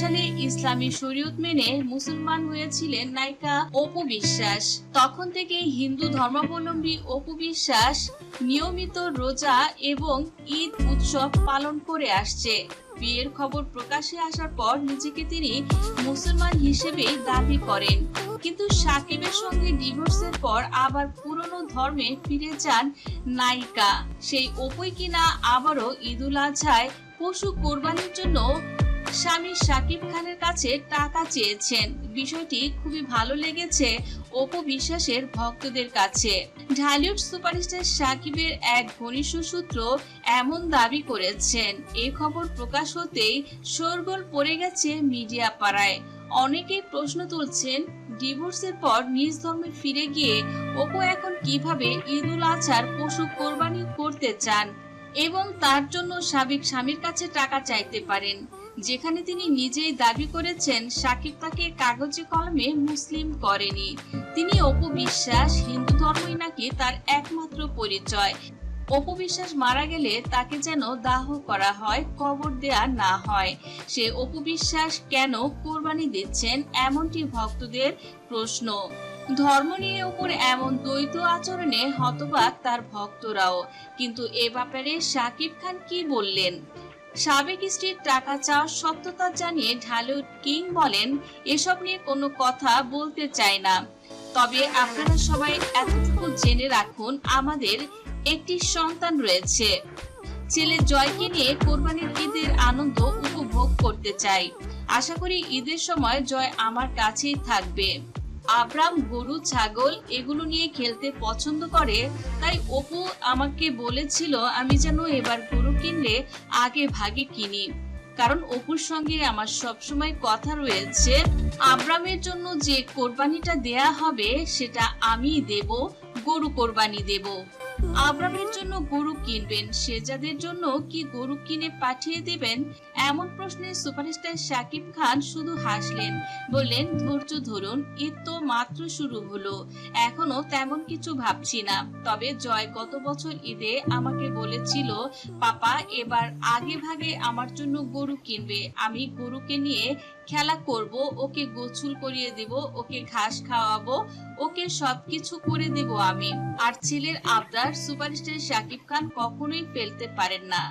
সালে ইসলামী শরীয়ত মেনে মুসলমান হয়েছিলেন নায়িকা অপু বিশ্বাস। তখন থেকে হিন্দু ধর্মাবলম্বী অপু বিশ্বাস নিয়মিত রোজা এবং ঈদ উৎসব পালন করে আসছে। বিয়ের খবর প্রকাশে আসার পর নিজেকে তিনি মুসলমান হিসেবেই দাবি করেন। কিন্তু সাকিবের সঙ্গে ডিভোর্সের পর আবার পুরনো ধর্মে ফিরে যান নায়িকা। সেই অপুই কিনা আবারও ঈদুল আজহায় পশু কোরবানির জন্য স্বামী সাকিব খানের কাছে টাকা চেয়েছেন। বিষয়টি খুবই ভালো লেগেছে অপু বিশ্বাসের ভক্তদের কাছে। ঢালিউড সুপারস্টার সাকিবের এক ঘনিষ্ঠ সূত্র এমন দাবি করেছেন এই খবর প্রকাশ হতেই শোরগোল পড়ে গেছে মিডিয়া পাড়ায় অনেকেই প্রশ্ন তুলছেন, ডিভোর্সের পর নিজ ধর্মে ফিরে গিয়ে অপু এখন কীভাবে ঈদুল আজহার পশু কোরবানি করতে চান এবং তার জন্য সাবেক স্বামীর কাছে টাকা চাইতে পারেন? যেখানে তিনি নিজেই দাবি করেছেন সাকিব তাকে কাগজে কলমে মুসলিম করেনি। তিনি অপু বিশ্বাস হিন্দু ধর্মই নাকি তার একমাত্র পরিচয়। অপু বিশ্বাস মারা গেলে তাকে যেন দাহ করা হয়, কবর দেয়া না হয়। সে অপু বিশ্বাস কেন কোরবানি দিচ্ছেন এমনটি ভক্তদের প্রশ্ন। ধর্ম নিয়ে উপর এমন দ্বৈত আচরণে হতবাক তার ভক্তরাও। কিন্তু এ ব্যাপারে সাকিব খান কি বললেন? সাবেক স্ত্রীর টাকা চাওয়ার সত্যতা জানিয়ে ঢালিউড কিং বলেন, এসব নিয়ে কোনো কথা বলতে চাই না। তবে আপনারা সবাই এতটুকু জেনে রাখুন, আমাদের একটি সন্তান রয়েছে। ছেলে জয়কে নিয়ে কোরবানির ঈদের আনন্দ উপভোগ করতে চাই। আশা করি ঈদের সময় জয় আমার কাছেই থাকবে। আব্রাম, গরু, ছাগল এগুলো নিয়ে খেলতে পছন্দ করে, তাই অপু আমাকে বলেছিল আমি যেন এবার গরু কিনলে আগে ভাগে কিনি। কারণ অপুর সঙ্গে আমার সবসময় কথা রয়েছে, আব্রামের জন্য যে কোরবানিটা দেয়া হবে সেটা আমি দেব, গরু কোরবানি দেব। আব্রামের জন্য গরু কিনবেন। সেজাদের জন্য কি গরু কিনে পাঠিয়ে দেবেন? এমন প্রশ্নে সুপারস্টার শাকিব খান শুধু হাসলেন। বললেন, ধৈর্য ধরুন ঈদ তো মাত্র শুরু হলো। এখনও তেমন কিছু ভাবছি না। তবে জয় গত বছর ঈদে আমাকে বলেছিল, পাপা, এবার আগে ভাগে আমার জন্য গরু কিনবে। আমি গরুকে নিয়ে খেলা করব, ওকে গোছুল করিয়ে দেব, ওকে ঘাস খাওয়াবো ওকে সবকিছু করে দেব আমি। আর ছেলের আবদার সুপারস্টার শাকিব খান কখনোই ফেলতে পারেন না।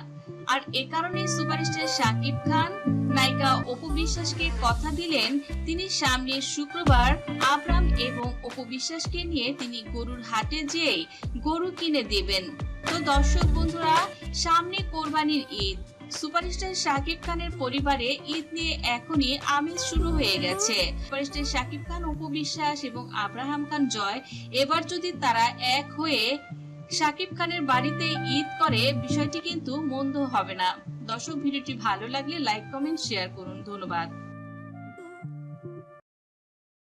আর এ কারণে সুপারস্টার শাকিব খান, নায়িকা অপু বিশ্বাসকে কথা দিলেন, তিনি সামনে শুক্রবার আবরাম এবং অপু বিশ্বাসকে নিয়ে তিনি গরুর হাটে যেয়ে গরু কিনে দেবেন। তো দর্শক বন্ধুরা, সামনে কোরবানির ঈদ। সুপারস্টার শাকিব খানের পরিবারে ঈদ নিয়ে এখনই আমেজ শুরু হয়ে গেছে। সুপারস্টার শাকিব খান, অপু বিশ্বাস এবং আব্রাহাম খান জয়। এবার যদি তারা এক হয়ে শাকিব খানের বাড়িতে ঈদ করে, বিষয়টি কিন্তু মন্দ হবে না। দর্শক, ভিডিওটি ভালো লাগলে লাইক কমেন্ট শেয়ার করুন। ধন্যবাদ।